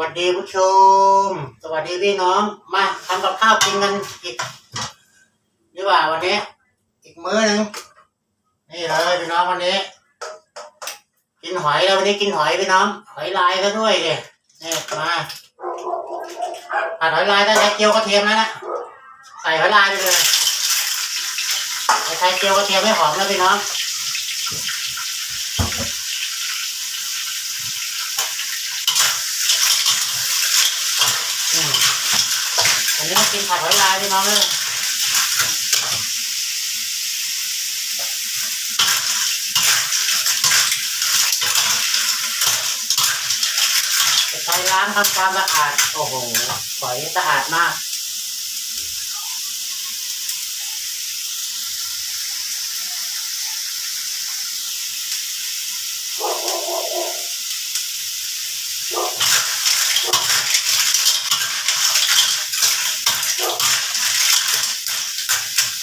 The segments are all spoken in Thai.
วัสดีผู้ชม สวัสดีพี่น้อง มาทำกับข้าวกินกันอีกดีกว่าวันนี้ อีกมื้อหนึ่งนี่เลยพี่น้องวันนี้ กินหอยแล้ววันนี้กินหอยพี่น้อง หอยลายซะด้วยเลยนี่มาผัดหอยลายต้องใช้เกี๊ยวกระเทียมแล้วนะใส่หอยลายไปเลยใช้เกี๊ยวกระเทียมให้หอมนะพี่น้อง อันนี้มากินผัดหอยลายพี่น้องเลยจะใช้ล้างทำความสะอาด โอ้โหหอยสะอาดมาก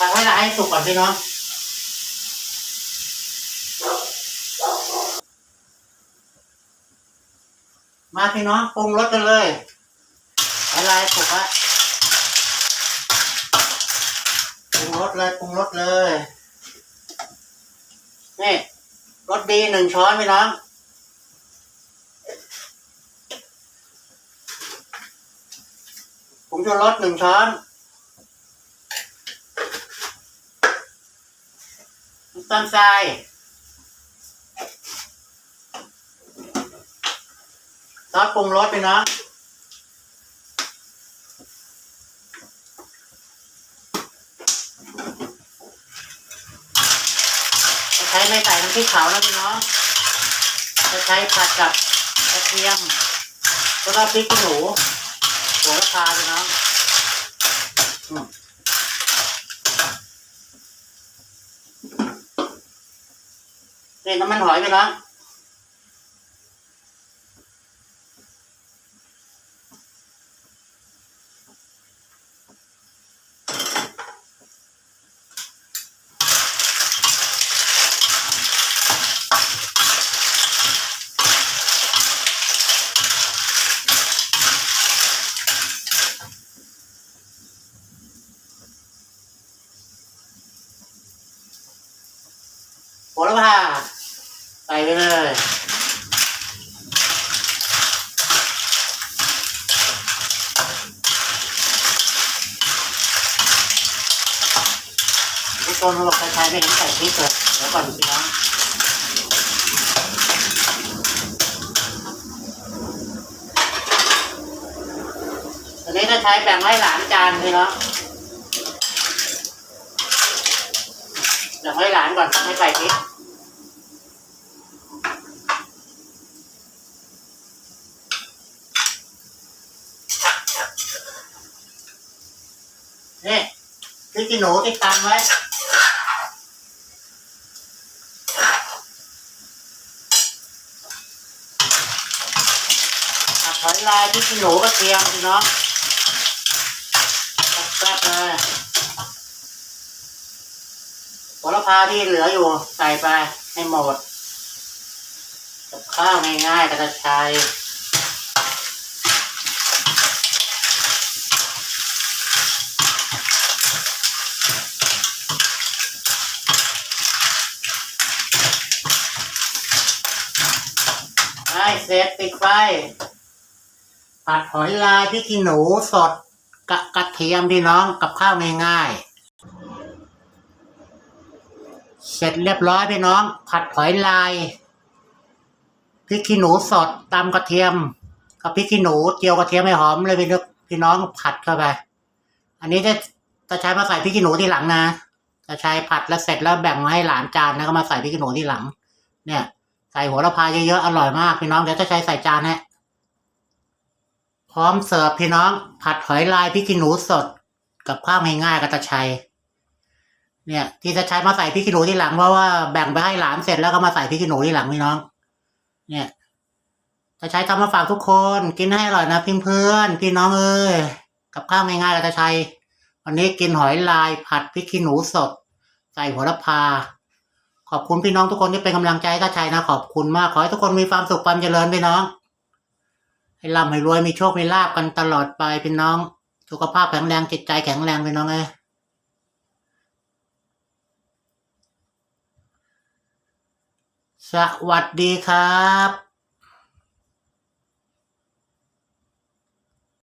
ผัดหอยลายให้สุกก่อนพี่น้องมาพี่น้องปรุงรสกันเลยหอยลายสุกละปรุงรสเลยปรุงรสเลยนี่รสดีหนึ่งช้อนพี่น้องผงชูรสหนึ่งช้อน น้ำตาลทรายซอสปรุงรสไปเนาะใช้ไม่ใส่น้ำพริกเผานะพี่น้องจะใช้ผัดกับกระเทียมแล้วก็พริกขี้หนูโหระพาพี่น้องอืม นี่น้ำมันหอยไปแล้วโหระพาใส่ไปเลยทุกคนเขาบอกใครๆไม่เห็นใส่พริกเลยเดี๋ยวก่อนพี่น้องตอนนี้จะใช้แบ่งให้หลานจานพี่น้องแบ่งให้หลานก่อนไม่ใส่พริก นี่ พริกขี้หนูที่ตำไว้ผัดหอยลายพริกขี้หนูกระเทียมพี่น้องแซ่บเลยโหระพาที่เหลืออยู่ใส่ไปให้หมดกับข้าวง่ายๆกระชาย เสร็จปิดไฟผัดหอยลายพริกขี้หนูสดกะกระเทียมพี่น้องกับข้าวง่ายๆเสร็จเรียบร้อยพี่น้อง ผัดหอยลายพริกขี้หนูสดตำกระเทียมกับพริกขี้หนูเจียวกระเทียมให้หอมเลยพี่น้องพี่น้องผัดเข้าไป อันนี้จะจะใช้มาใส่พริกขี้หนูที่หลังนะจะใช้ผัดแล้วเสร็จแล้วแบ่งมาให้หลานจานแล้วก็มาใส่พริกขี้หนูที่หลัง เนี่ย ใส่หัวละพาเยอะๆ อร่อยมากพี่น้องเดี๋ยวจะใช้ใส่จานฮะพร้อมเสิร์ฟพี่น้อง ผัดหอยลายพริกขี้หนูสด กับข้าวง่ายๆกับตะชัยเนี่ยที่จะใช้มาใส่พริกขี้หนูที่หลังเพราะว่าแบ่งไปให้หลานเสร็จแล้วก็มาใส่พริกขี้หนูที่หลังพี่น้อง เนี่ยจะใช้ทำมาฝากทุกคนกินให้อร่อยนะพี่เพื่อนพี่น้องเอ้ยกับข้าวง่ายๆกับตะชัยวันนี้กินหอยลายผัดพริกขี้หนูสด ใส่หัวละพา ขอบคุณพี่น้องทุกคนที่เป็นกำลังใจตาชัยนะ ขอบคุณมาก ขอให้ทุกคนมีความสุขความเจริญพี่น้อง ให้ร่ำให้รวยมีโชคมีลาบกันตลอดไปพี่น้อง สุขภาพแข็งแรงจิตใจแข็งแรงพี่น้องเอ้ยสวัสดีครับ